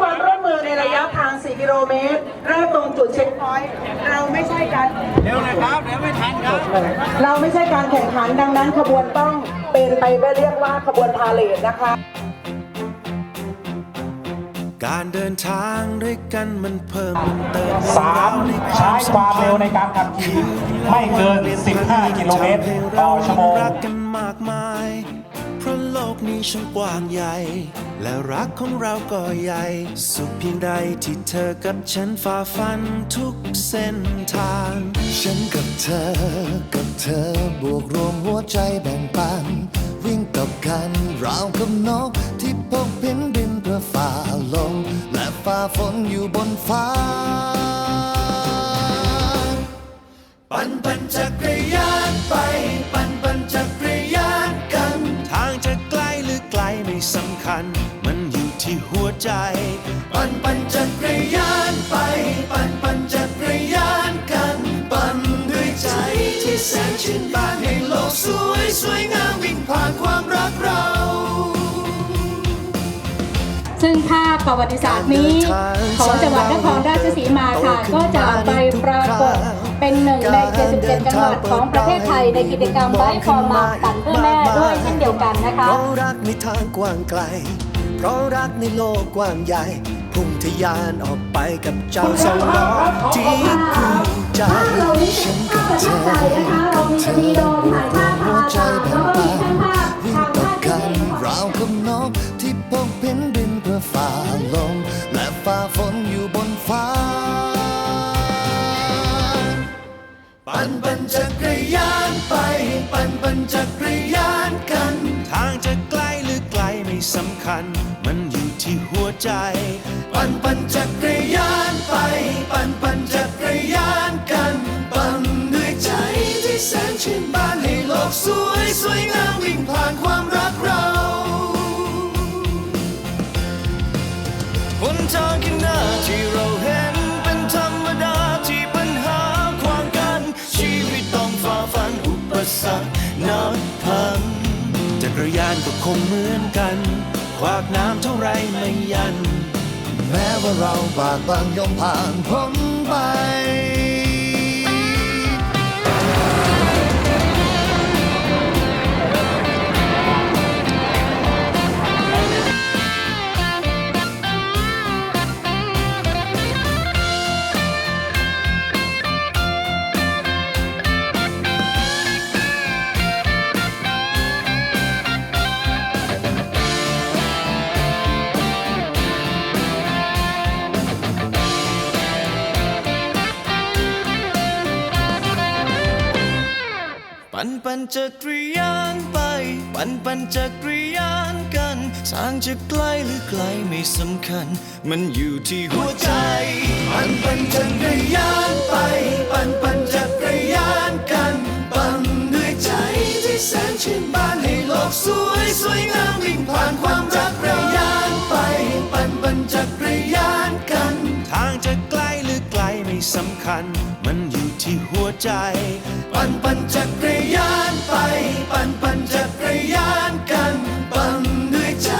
ความร่วมมือในระยะทาง 4 กิโลเมตรเริ่มตรงจุดเช็คพอยต์เราไม่ใช่การ เร็วเลยครับเดี๋ยวไม่ทันครับ เราไม่ใช่การแข่งขันดังนั้นขบวนต้องเป็นไปไม่เรียกว่าขบวนพาเลทนะคะ การเดินทางด้วยกันมันเพิ่มมันเติมสามใช้ความเร็วในการขับขี่ไม่เกิน 15 กิโลเมตรต่อชั่วโมง รักกันมากมายเพ ราะโลกนี้ช่างกว้างใหญ่ และรักของเราก็ใหญ่ สุขเพียงใดที่เธอกับฉันฝ่าฟันทุกเส้นทาง ฉันกับเธอ กับเธอบวกรวมหัวใจแบ่งปัน วิ่งกับกันราวกับนกที่พกพินบินเพื่อฝ่าลมและฝ่าฝนอยู่บนฟ้า ปั่นปั่นจักรยานไป ชื่นบานให้โลกสวยสวยงามวิ่งผ่านความรักเรา ซึ่งภาพประวัติศาสตร์นี้ ของจังหวัดนครราชสีมาค่ะ ก็จะไปปรากฏเป็นหนึ่งใน 77 จังหวัดของประเทศไทยในกิจกรรมไบค์ฟอร์มาปั่นเพื่อแม่ด้วยเช่นเดียวกันนะคะเพราะรักในทางกว้างไกล เพราะรักในโลกกว้างใหญ่ พุ่งทะยานออกไปกับเจ้าสองล้อที่คู่ใจฉันกับเธอกับเธอบวกรวมหัวใจแบ่งปันวิ่งกับกันราวกับนกที่พกพินบินเพื่อฝ่าลมและฝ่าฝนอยู่บนฟ้า ปั่นปั่นจักรยานไป ปั่นปั่นจักรยานกัน ทางจะไกลหรือไกลไม่สำคัญ มันอยู่ที่หัวใจ จักรยานไป ปั่นปั่นจักรยานกันปั่นด้วยใจที่แสนชื่นบานให้โลกสวยสวยงามวิ่งผ่านความรักเราหนทางข้างหน้าที่เราเห็นเป็นธรรมดาที่ปัญหาขวางกัน ชีวิตต้องฝ่าฟันอุปสรรคนับพันจักรยานก็คงเหมือนกัน ขวากน้ำเท่าไรไม่ยัน แม้ว่าเราบาดบังยอมผ่านพ้นไป นปั่นจักรยานไป ปั่นปั่นจักรยานกัน ทางจะไกลหรือไกลไม่สำคัญ มันอยู่ที่หัวใจ ปั่นปั่นจักรยานไป ปั่นปั่นจักรยานกัน ปั่นด้วยใจที่แสนชื่นบานให้โลกสวยสวยงามวิ่งผ่านความ ใจ ปั่นปั่นจักรยานไป ปั่นปั่นจักรยานกันปั่นด้วยใจ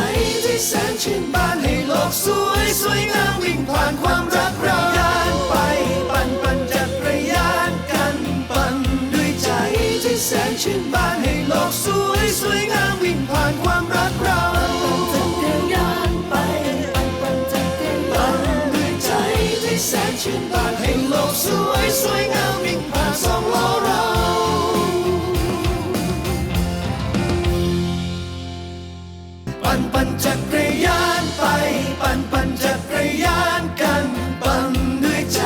ที่แสนชื่นบานให้โลกสวยสวยงามวิ่งผ่านความรักเรายานไป ปั่นปั่นจักรยานกันปั่นด้วยใจที่แสนชื่นบานให้โลกสวยสวยงามวิ่งผ่านความรักเราจักรยาน นปั่นจักรยานไป ปั่นปั่นจักรยานกัน ปั่นด้วยใจ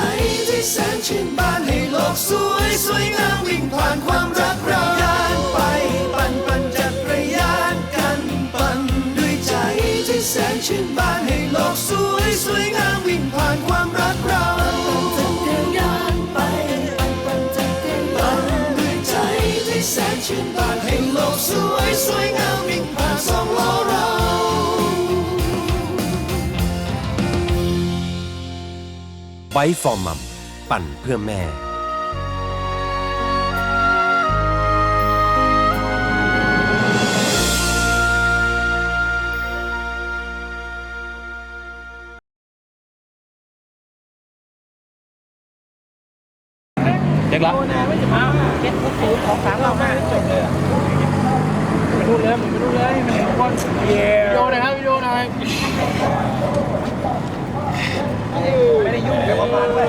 ที่แสนชื่นบานให้โลกสวยสวยงาม ไบฟอร์มัมปั่นเพื่อแม่ เช็คแล้วเจ็ดหกศูนย์องสามเราห้าจบเลยอะไม่รู้เลยไม่รู้เลยม่เห็นคนวิดีโอหน่อยครับวิดีโอหน่อย ไม่ได้ยุ่งเดี๋ยวประมาณเลย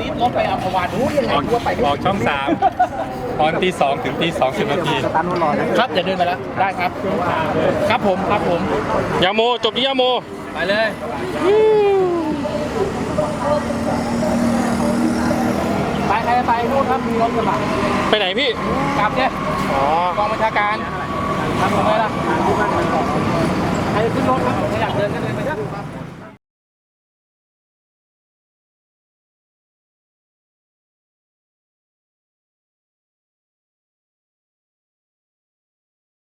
รีบรถไปอัมพวานู้นยังไงกูว่าไปออกช่องสามตอนตีสองถึงตีสองสิบนาทีครับอย่าเดินไปแล้วได้ครับ ครับผมครับผมยาโมจบที่ยาโมไปเลย ไปใครไปนู่นครับมีรถกระบะไปไหนพี่ กลับเนี่ยอ๋อกองบัญชาการทำยังไงล่ะใครขึ้นรถครับใครอยากเดินก็เดินไปครับ